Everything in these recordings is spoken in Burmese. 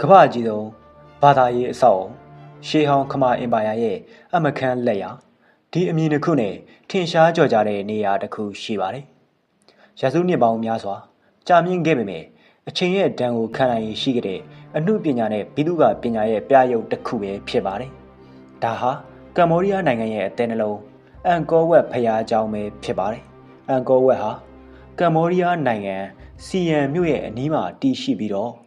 ကမ္ဘာကြီးဆုံးဘာသာရေးအဆောက်အုံရှေးဟောင်းခမာအင်ပါယာရဲ့အမခန်းလက်ရာဒီအမည်တစ်ခုနဲ့ထင်ရှားကြော်ကြတဲ့နေရာတစ်ခုရှိပါတယ်။ရာစုနှစ်ပေါင်းများစွာကြာမြင့်ခဲ့ပေမဲ့အချိန်ရဲ့ဒဏ်ကိုခံနိုင်ရရှိခဲ့တဲ့အမှုပညာနဲ့ဘိသုကပညာရဲ့ပြရုပ်တစ်ခုပဲဖြစ်ပါတယ်။ဒါဟာကမ္ဘောဒီးယားနိုင်ငံရဲ့အသင်းနှလုံးအန်ကောဝက်ဖျားကျောင်းပဲဖြစ်ပါတယ်။အန်ကောဝက်ဟာကမ္ဘောဒီးယားနိုင်ငံစီယန်မြို့ရဲ့အနီးမှာတည်ရှိပြီးတော့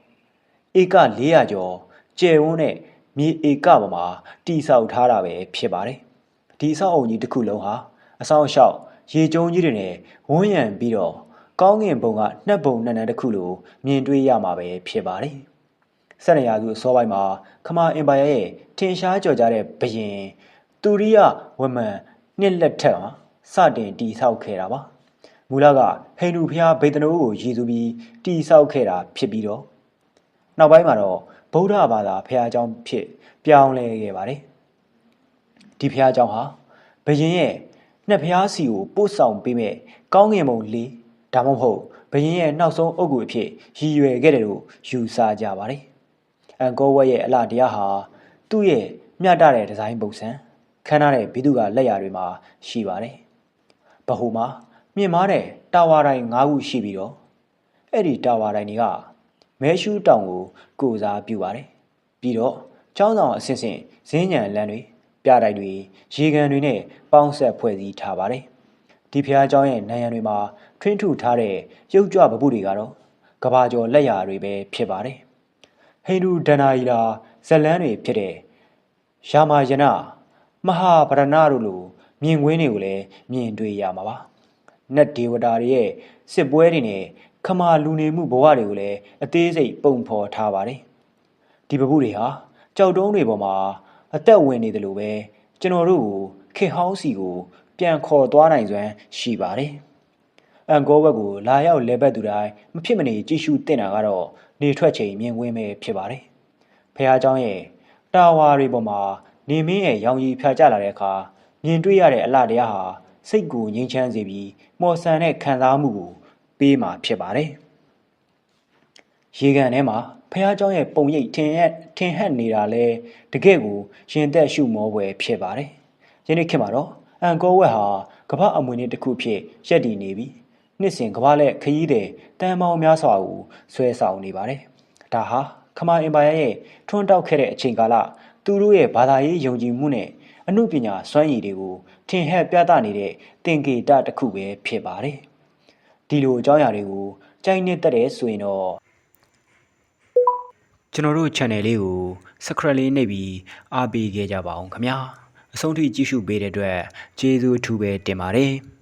ဧက400ကျော်ကျယ်ဝန်းတဲ့မြေဧကပေါ်မှာတိဆောက်ထားတာပဲဖြစ်ပါတယ်။ဒီအဆောက်အုံကြီးတစ်ခုလုံးဟာအဆောင်အလျှောက်ရေကျုံကြီးတွေနဲ့ဝန်းရံပြီးတော့ကောင်းကင်ဘုံကနှက်ဘုံနှံနှံတစ်ခုလိုမြင်တွေ့ရမှာပဲဖြစ်ပါတယ်။ဆက်နေရသူအစောပိုင်းမှာခမာအင်ပါယာရဲ့ထင်ရှားကြော်ကြတဲ့ဘရင်တူရိယဝမန်နှစ်လက်ထက်မှာစတင်တိဆောက်ခဲ့တာပါ။မူလကဟိန္ဒူဘုရားဗေဒနိုးကိုရည်စူးပြီးတိဆောက်ခဲ့တာဖြစ်ပြီးတော့ နောက်ပိုင်းမှာတော့ဗုဒ္ဓဘာသာဘုရားကျောင်းဖြစ်ပြောင်းလဲခဲ့ပါတယ်။ဒီဘုရားကျောင်းဟာဘရင်ရဲ့နှစ်ဘုရားစီကိုပို့ဆောင်ပေးမဲ့ကောင်းကင်ဘုံလေးဒါမှမဟုတ်ဘရင်ရဲ့နောက်ဆုံးအုပ်ကိုအဖြစ်ရည်ရွယ်ခဲ့တယ်လို့ယူဆကြပါတယ်။အန်ကောဝတ်ရဲ့အလားတရားဟာသူ့ရဲ့မျှတတဲ့ဒီဇိုင်းပုံစံခမ်းနားတဲ့ဘိဓုကလက်ရာတွေမှာရှိပါတယ်။ဗဟိုမှာမြင့်မားတဲ့တာဝါတိုင်း၅ခုရှိပြီးတော့အဲ့ဒီတာဝါတိုင်းတွေက မဲရှူးတောင်ကိုကိုစားပြုပါတယ်။ပြီးတော့ကျောင်းဆောင်အဆင့်ဆင့်ဈဉ္ဉံလမ်းတွေပြတိုက်တွေရေကန်တွေနဲ့ပေါင်းဆက်ဖွဲ့စည်းထားပါတယ်။ဒီဖျားကျောင်းရဲ့နံရံတွေမှာထွင်းထုထားတဲ့ရုပ်ကြွပပုတွေကတော့ကဘာကျော်လက်ရာတွေပဲဖြစ်ပါတယ်။ဟိန္ဒူဒဏ္ဍာရီလာဇက်လန်းတွေဖြစ်တဲ့ရာမာယနာမဟာဗရဏတို့လိုမြင်ကွင်းတွေကိုလည်းမြင်တွေ့ရမှာပါ။နတ်ဒေဝတာတွေရဲ့စစ်ပွဲတွေနဲ့ ခမာလူနေမှုဘဝတွေကိုလည်းအသေးစိတ်ပုံဖော်ထားပါတယ်။ဒီပပုတွေဟာကြောက်တုံးတွေပေါ်မှာအသက်ဝင်နေတယ်လို့ပဲကျွန်တော်တို့ကိုခေဟောင်းစီကို ပြန်ခေါ်သွားနိုင်စွမ်းရှိပါတယ်။အန်ကောဘက်ကိုလာရောက်လဲဘက်သူတိုင်းမဖြစ်မနေကြည့်ရှုတင်တာကတော့နေထွက်ချိန်မြင်ကွင်းပဲဖြစ်ပါတယ်။ဖះเจ้าရဲ့တာဝါတွေပေါ်မှာနေမင်းရဲ့ရောင်ရီဖြာကျလာတဲ့အခါမြင်တွေ့ရတဲ့အလှတရားဟာစိတ်ကိုငြိမ်းချမ်းစေပြီးမော်ဆန်တဲ့ခံစားမှုကို ပေးမှာဖြစ်ပါတယ်။ရေကန်ထဲမှာဖះเจ้าရဲ့ပုံရိပ်ထင်ဟက်ထင်ဟက်နေတာလဲတကယ့်ကိုရင်သက်ရှုမောပွဲဖြစ်ပါတယ်။ယနေ့ခေတ်မှာတော့အန်ကောဝက်ဟာကမ္ဘာအမွေအနှစ်တစ်ခုဖြစ်ရက်တည်နေပြီးနှစ်စဉ်ကမ္ဘာလက်ခရီးတဲ့တန်ပေါင်းများစွာကိုဆွဲဆောင်နေပါတယ်။ဒါဟာခမာအင်ပါယာရဲ့ထွန်းတောက်ခဲ့တဲ့အချိန်ကာလသူတို့ရဲ့ဘာသာရေးယုံကြည်မှုနဲ့အမှုပညာစွမ်းရည်တွေကိုထင်ဟပ်ပြသနေတဲ့သင်္ကေတတစ်ခုပဲဖြစ်ပါတယ်။ ဒီလိုအကြောင်းအရာတွေကိုကြိုက်နှစ်သက်တဲ့ဆိုရင်တော့ကျွန်တော်တို့ channel လေးကို subscribe လေးနှိပ်ပြီးအားပေးခဲ့ကြပါအောင်ခင်ဗျာအဆုံးထိကြည့်ရှုပေးတဲ့အတွက်ကျေးဇူးအထူးပဲတင်ပါတယ်။